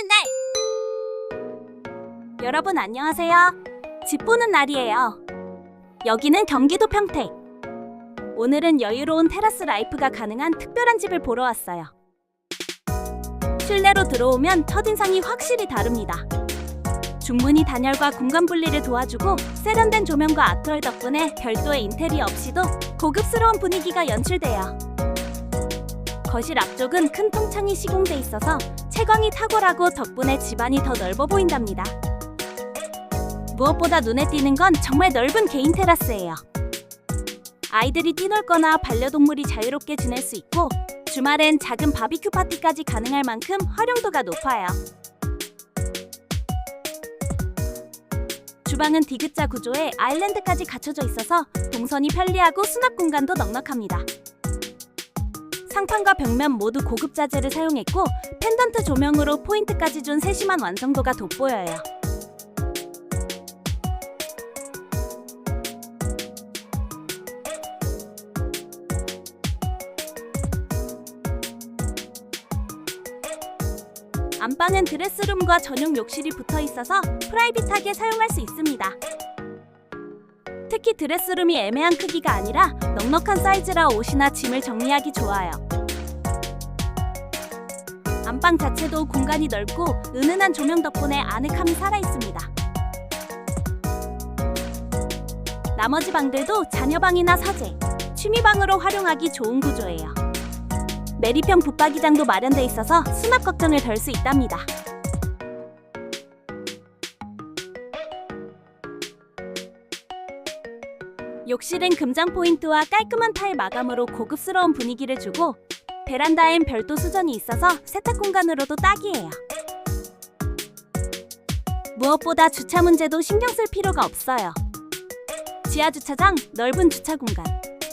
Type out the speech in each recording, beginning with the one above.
보는 날. 여러분 안녕하세요. 집 보는 날이에요. 여기는 경기도 평택. 오늘은 여유로운 테라스 라이프가 가능한 특별한 집을 보러 왔어요. 실내로 들어오면 첫인상이 확실히 다릅니다. 중문이 단열과 공간 분리를 도와주고 세련된 조명과 아트월 덕분에 별도의 인테리어 없이도 고급스러운 분위기가 연출돼요. 거실 앞쪽은 큰 통창이 시공돼 있어서 채광이 탁월하고 덕분에 집안이 더 넓어 보인답니다. 무엇보다 눈에 띄는 건 정말 넓은 개인 테라스예요. 아이들이 뛰놀거나 반려동물이 자유롭게 지낼 수 있고 주말엔 작은 바비큐 파티까지 가능할 만큼 활용도가 높아요. 주방은 디귿자 구조에 아일랜드까지 갖춰져 있어서 동선이 편리하고 수납 공간도 넉넉합니다. 상판과 벽면 모두 고급 자재를 사용했고 펜던트 조명으로 포인트까지 준 세심한 완성도가 돋보여요. 안방은 드레스룸과 전용 욕실이 붙어 있어서 프라이빗하게 사용할 수 있습니다. 특히 드레스룸이 애매한 크기가 아니라 넉넉한 사이즈라 옷이나 짐을 정리하기 좋아요. 안방 자체도 공간이 넓고 은은한 조명 덕분에 아늑함이 살아 있습니다. 나머지 방들도 자녀방이나 서재, 취미방으로 활용하기 좋은 구조예요. 매립형 붙박이장도 마련돼 있어서 수납 걱정을 덜 수 있답니다. 욕실은 금장 포인트와 깔끔한 타일 마감으로 고급스러운 분위기를 주고 베란다엔 별도 수전이 있어서 세탁 공간으로도 딱이에요. 무엇보다 주차 문제도 신경 쓸 필요가 없어요. 지하 주차장, 넓은 주차 공간,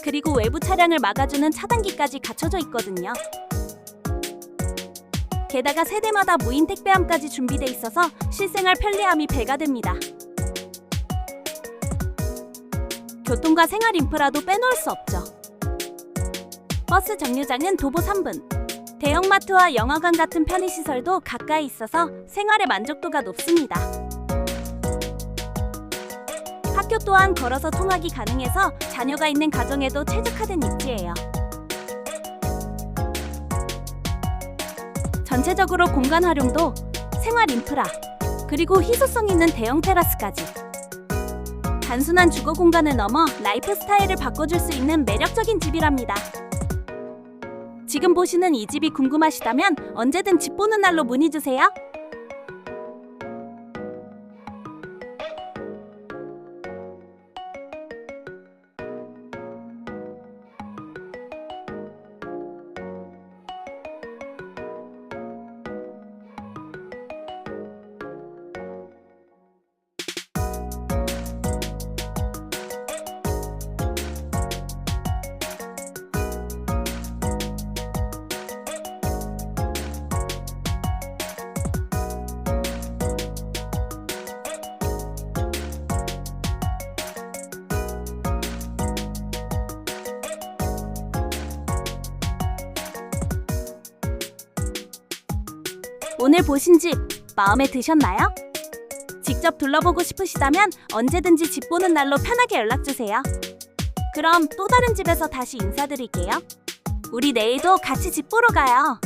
그리고 외부 차량을 막아주는 차단기까지 갖춰져 있거든요. 게다가 세대마다 무인 택배함까지 준비돼 있어서 실생활 편리함이 배가 됩니다. 교통과 생활 인프라도 빼놓을 수 없죠. 버스 정류장은 도보 3분. 대형마트와 영화관 같은 편의시설도 가까이 있어서 생활의 만족도가 높습니다. 학교 또한 걸어서 통학이 가능해서 자녀가 있는 가정에도 최적화된 입지예요. 전체적으로 공간 활용도 생활 인프라 그리고 희소성 있는 대형 테라스까지 단순한 주거 공간을 넘어 라이프 스타일을 바꿔줄 수 있는 매력적인 집이랍니다. 지금 보시는 이 집이 궁금하시다면 언제든 집 보는 날로 문의 주세요. 오늘 보신 집 마음에 드셨나요? 직접 둘러보고 싶으시다면 언제든지 집 보는 날로 편하게 연락 주세요. 그럼 또 다른 집에서 다시 인사드릴게요. 우리 내일도 같이 집 보러 가요.